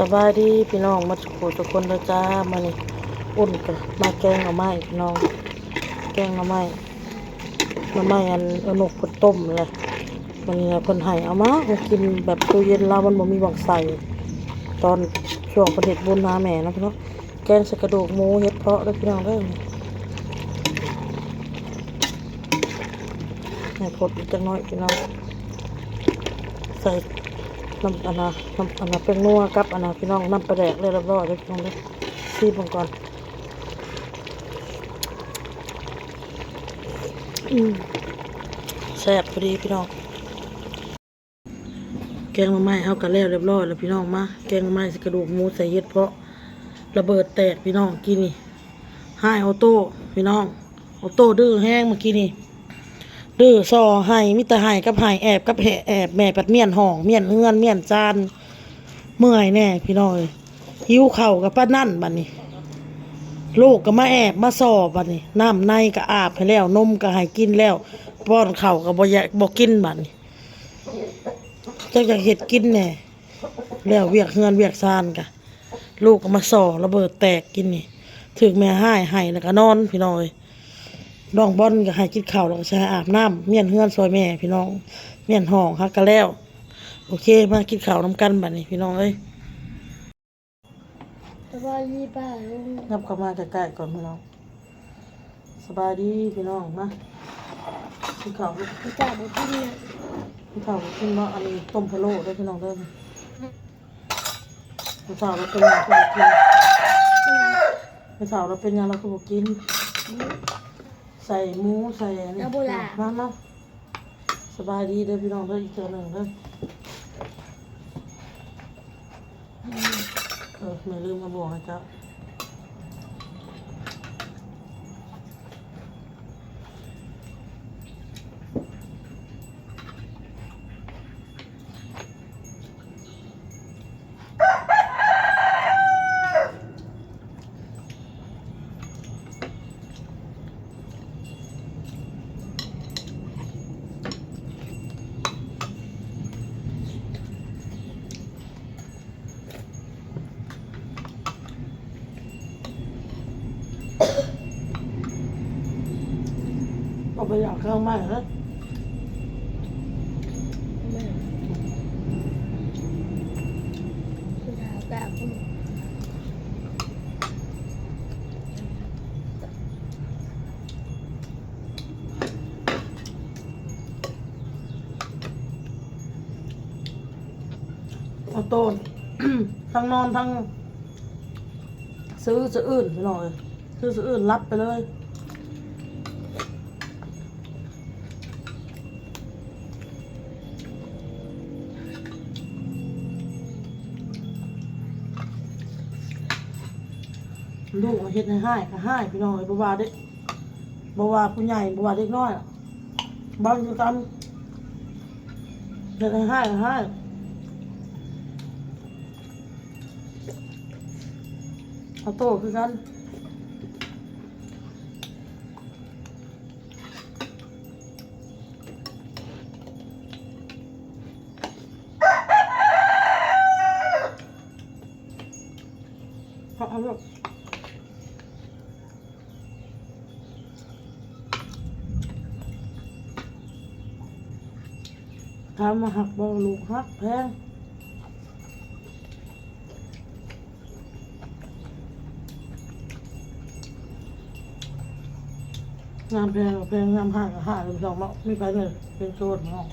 สบายดีพี่น้องมาสุขทุกคนเลยจ้ามานี่อุ่นกันมาแกงหน่อไม้พี่น้อง แกงหน่อไม้หน่อไม้อันอานกเพิ่นต้มเลยมันนี่นะเพิ่นให้เอามาให้กินแบบตู้เย็นเรามันบ่มีบังใส่ตอนช่วงประเด็บุญนาแม่นะพี่น้องแกงใส่กระดูกหมูเฮ็ดเพาะเด้อพี่น้องเด้อให้พดอีกจักหน่อยพี่น้องใส่ น้ำอันนะน้ำอันนะเป็นนัวกับอันนะพี่น้องน้ำปลาแดกเลยรียบร้อยเลยพี่น้องเลยซีบมันก่อนอืมแซ่บพอดีพี่น้อง แกงมาไม้เอากันแล้วเรียบร้อยแล้วพี่น้องมาแกงมาไม้ใส่กระดูกหมูใส่เห็ดเพาะระเบิดแตกพี่น้องกินนี่ให้ออโต้พี่น้องออโต้ดื้อแห้งเมื่อกี้นี่ ดื้อซอให้มิตรให้กับให้แอบกับแหแอบแม่ปัดเมียนห้องเมียนเฮือนเมียนจานเมื่อยแน่พี่น้อยหิวเข่ากับป้านั่นบัดนี้ลูกก็มาแอบมาสอบบัดนี้น้ำในก็อาบให้แล้วนมก็ให้กินแล้วป้อนเข่าก็บ่อยากบ่กินบัดนี้จักอยากเห็ดกินแน่แล้วเวียกเฮือนเวียกซานกะลูกก็มาสอระเบิดแตกกินนี่ถึงแม่ให้ให้แล้วก็นอนพี่น้อย น้องบอลก็ให้กินข้าวแล้วก็ใช้อาบน้ำเมียนเฮือนซอยแม่ พี่น้องเมียนห้องฮักกันแล้ว โอเคมากินข้าวน้ำกันบัดนี้พี่น้องเอ้ยสบายดีป่าลุงนับเข้ามาใกล้ๆก่อนพี่น้องสบายดีพี่น้องมากินข้าวลูกพี่จ่าบอกพี่เนี่ยกินข้าวกินเนาะอันนี้ต้มพะโล้ด้วยพี่น้องเด้อพี่สาวเราเป็นยังเราก็บ่กินพี่สาวเราเป็นยังเราก็บ่กิน ใส่หมูใส่อันนี้มาเนาะสบายดีเด้อพี่น้องเด้ออีกเจอหนึ่งเด้อเออไม่ลืมมาบอกนะจ๊ะเอา ไปอยากข้าวใหม่นะแม่พี่จ่าแบบเอาโต้นทั้งนอนทั้งซื้อซื้ออื่นไปหน่อยซื้อซื้ออื่นรับไปเลย ลูกมาเฮ็ดให้ให้ก็ให้พี่น้องบ่ว่าเด็กบ่ว่าผู้ใหญ่บ่ว่าเด็กน้อยบางอยู่กันเฮ็ดให้ให้ก็ให้เอาโตคือกันเอาเอาลูก ถามมาหักบ่ลูกหักแพงงามแพงแพงงามห้ากับห้าเป็นสองเนาะมีไปเลยเป็นโซนเนาะ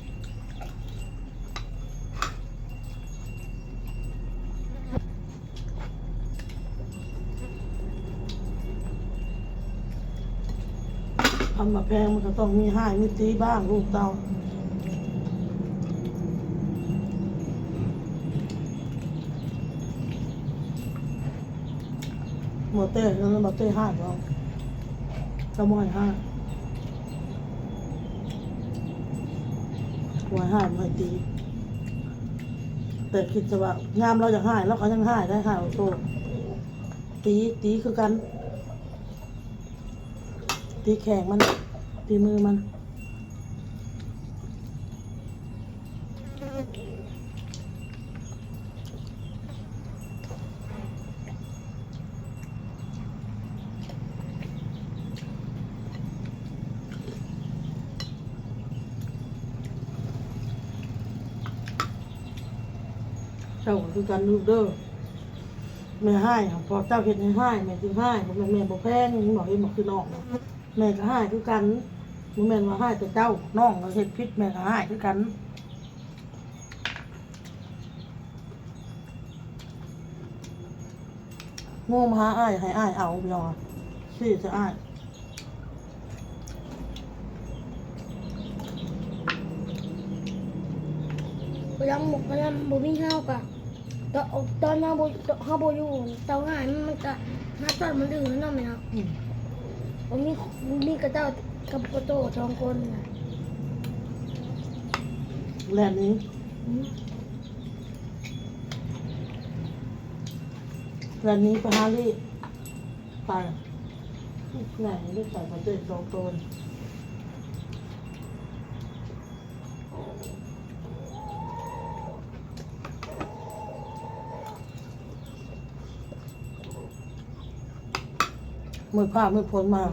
ทำมาแพงมันก็ต้องมีห้ามีตีบ้างลูกเตา มดเต้แล้วหมดเต้ห้าเรากระมอยห้าหัวห้าไม่ตีแต่คิดจะว่างามเราอยากห้าแล้วเขายังห้าได้ห้าโตตีตีคือกัน ตีแข่งมัน ตีมือมัน เจ้าคือกันลูกเด้อแม่ให้พอเจ้าเห็นให้ให้แม่จึงให้บ่แม่แม่บ่แพงบอกเห็นบอกคือน้องแม่ก็ให้คือกันบ่แม่นว่าให้แต่เจ้าน้องก็เฮ็ดผิดแม่ก็ให้คือกันง่มาหาอ้ายให้อ้ายเอาพี่น้องอะสิจะอ้าย กำลังหมกกำลังบ่มีข้าวกะตอนตอนเฮาบ่เฮาบ่อยู่เตาง่ายมันก็หาตอนมันดื้อนั่นแม่เนาะอืมผมมีมีกระเจ้ากับกระโตสองคนน่ะแลนนี้อืมแลนนี้ไปหาลี่ไปไหนได้ใส่มาเจ็ดสองตัว มือผ้ามือพ้นมา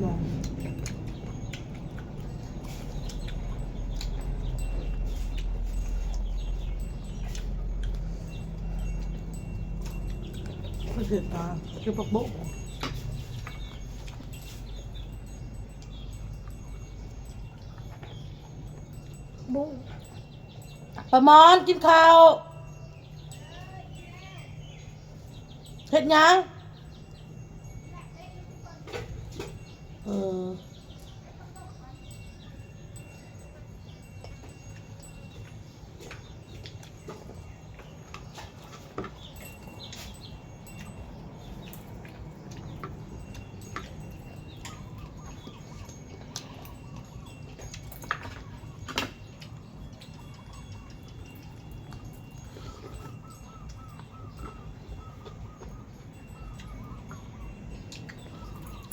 ก็มองก็เสียตาคือปัก โ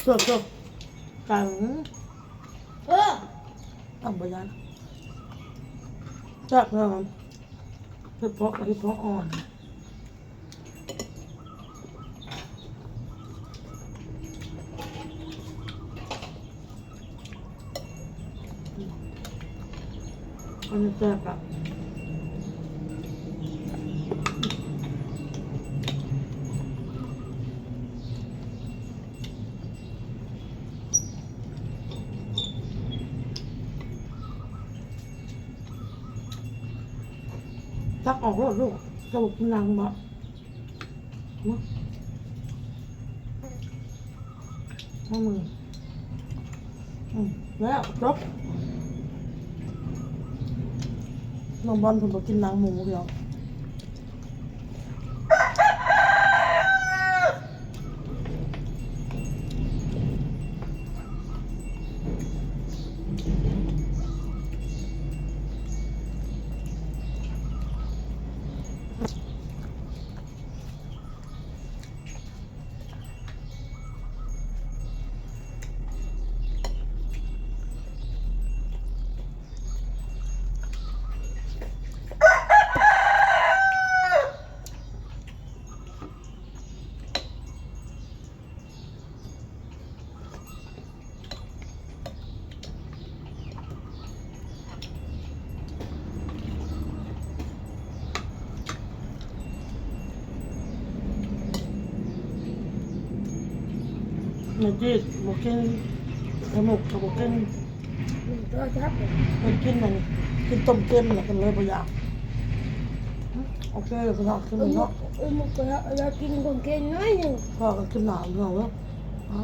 บ๊ะ บุ้งประมอนกินข้าวเห็ดหยังเออสุกสุกกังเออต้องบยันจักเนาะเพื่อเพาะเพื่อเพาะอ่อนอันนี้แซ่บอะ ออกรถลูกกระบอกกินนางบ่เนาะเอามืออืมแล้วครบน้องบอลผมบอกกินนางหมูเดียว เนื้อจีดบกินกระหมกกับบกินมันก็ชับเลยมันกินมันกินต้มเค็มแล้วกันเลยบ่อยากโอเคเลยพี่น้องขึ้นเออเนาะเออมันก็อยากกินคนเก่งน้อยหนึ่งพ่อก็ขึ้นหนาวพี่น้องเนาะอ๋อ